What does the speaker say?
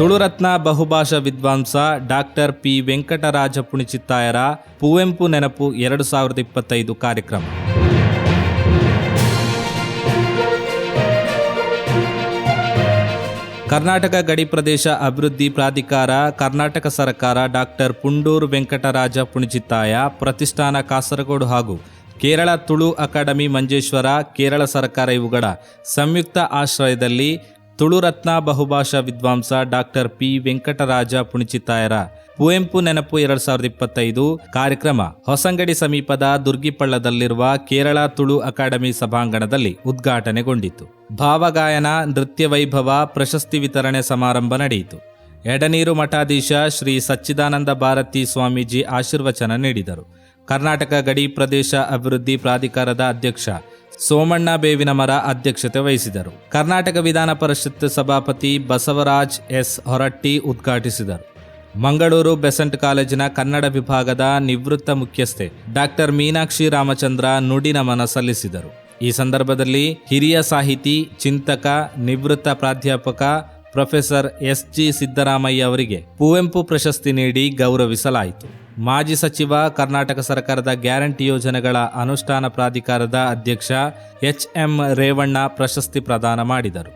ತುಳುರತ್ನ ಬಹುಭಾಷಾ ವಿದ್ವಾಂಸ doctor P Venkataraja ಪುಣಿಚಿತ್ತಾಯರ ಪುವೆಂಪು ನೆನಪು ಎರಡು ಸಾವಿರದ ಇಪ್ಪತ್ತೈದು ಕಾರ್ಯಕ್ರಮ. ಕರ್ನಾಟಕ ಗಡಿ ಪ್ರದೇಶ ಅಭಿವೃದ್ಧಿ ಪ್ರಾಧಿಕಾರ, ಕರ್ನಾಟಕ ಸರ್ಕಾರ ಡಾಕ್ಟರ್ ಪುಂಡೂರು ವೆಂಕಟರಾಜ ಪುಣಿಚಿತ್ತಾಯ ಪ್ರತಿಷ್ಠಾನ ಕಾಸರಗೋಡು ಹಾಗೂ ಕೇರಳ ತುಳು ಅಕಾಡೆಮಿ ಮಂಜೇಶ್ವರ, ಕೇರಳ ಸರ್ಕಾರ ಇವುಗಳ ಸಂಯುಕ್ತ ಆಶ್ರಯದಲ್ಲಿ ತುಳುರತ್ನ ಬಹುಭಾಷಾ ವಿದ್ವಾಂಸ ಡಾಕ್ಟರ್ ಪಿ ವೆಂಕಟರಾಜ ಪುಣಿಚಿತ್ತಾಯರ ಕುವೆಂಪು ನೆನಪು ಎರಡ್ ಸಾವಿರದ ಇಪ್ಪತ್ತೈದು ಕಾರ್ಯಕ್ರಮ ಹೊಸಂಗಡಿ ಸಮೀಪದ ದುರ್ಗಿಪಳ್ಳದಲ್ಲಿರುವ ಕೇರಳ ತುಳು ಅಕಾಡೆಮಿ ಸಭಾಂಗಣದಲ್ಲಿ ಉದ್ಘಾಟನೆಗೊಂಡಿತು. ಭಾವಗಾಯನ ನೃತ್ಯ ವೈಭವ ಪ್ರಶಸ್ತಿ ವಿತರಣೆ ಸಮಾರಂಭ ನಡೆಯಿತು. ಎಡನೀರು ಮಠಾಧೀಶ ಶ್ರೀ ಸಚ್ಚಿದಾನಂದ ಭಾರತಿ ಸ್ವಾಮೀಜಿ ಆಶೀರ್ವಚನ ನೀಡಿದರು. ಕರ್ನಾಟಕ ಗಡಿ ಪ್ರದೇಶ ಅಭಿವೃದ್ಧಿ ಪ್ರಾಧಿಕಾರದ ಅಧ್ಯಕ್ಷ ಸೋಮಣ್ಣ ಬೇವಿನ ಮರ ಅಧ್ಯಕ್ಷತೆ ವಹಿಸಿದರು. ಕರ್ನಾಟಕ ವಿಧಾನ ಪರಿಷತ್ ಸಭಾಪತಿ ಬಸವರಾಜ್ ಎಸ್ ಹೊರಟ್ಟಿ ಉದ್ಘಾಟಿಸಿದರು. ಮಂಗಳೂರು ಬೆಸೆಂಟ್ ಕಾಲೇಜಿನ ಕನ್ನಡ ವಿಭಾಗದ ನಿವೃತ್ತ ಮುಖ್ಯಸ್ಥೆ ಡಾಕ್ಟರ್ ಮೀನಾಕ್ಷಿ ರಾಮಚಂದ್ರ ನುಡಿ ನಮನ ಸಲ್ಲಿಸಿದರು. ಈ ಸಂದರ್ಭದಲ್ಲಿ ಹಿರಿಯ ಸಾಹಿತಿ, ಚಿಂತಕ, ನಿವೃತ್ತ ಪ್ರಾಧ್ಯಾಪಕ ಪ್ರೊಫೆಸರ್ ಎಸ್ ಜಿ ಸಿದ್ದರಾಮಯ್ಯ ಅವರಿಗೆ ಕುವೆಂಪು ಪ್ರಶಸ್ತಿ ನೀಡಿ ಗೌರವಿಸಲಾಯಿತು. ಮಾಜಿ ಸಚಿವ, ಕರ್ನಾಟಕ ಸರ್ಕಾರದ ಗ್ಯಾರಂಟಿ ಯೋಜನೆಗಳ ಅನುಷ್ಠಾನ ಪ್ರಾಧಿಕಾರದ ಅಧ್ಯಕ್ಷ ಎಚ್ ಎಂ ರೇವಣ್ಣ ಪ್ರಶಸ್ತಿ ಪ್ರದಾನ ಮಾಡಿದರು.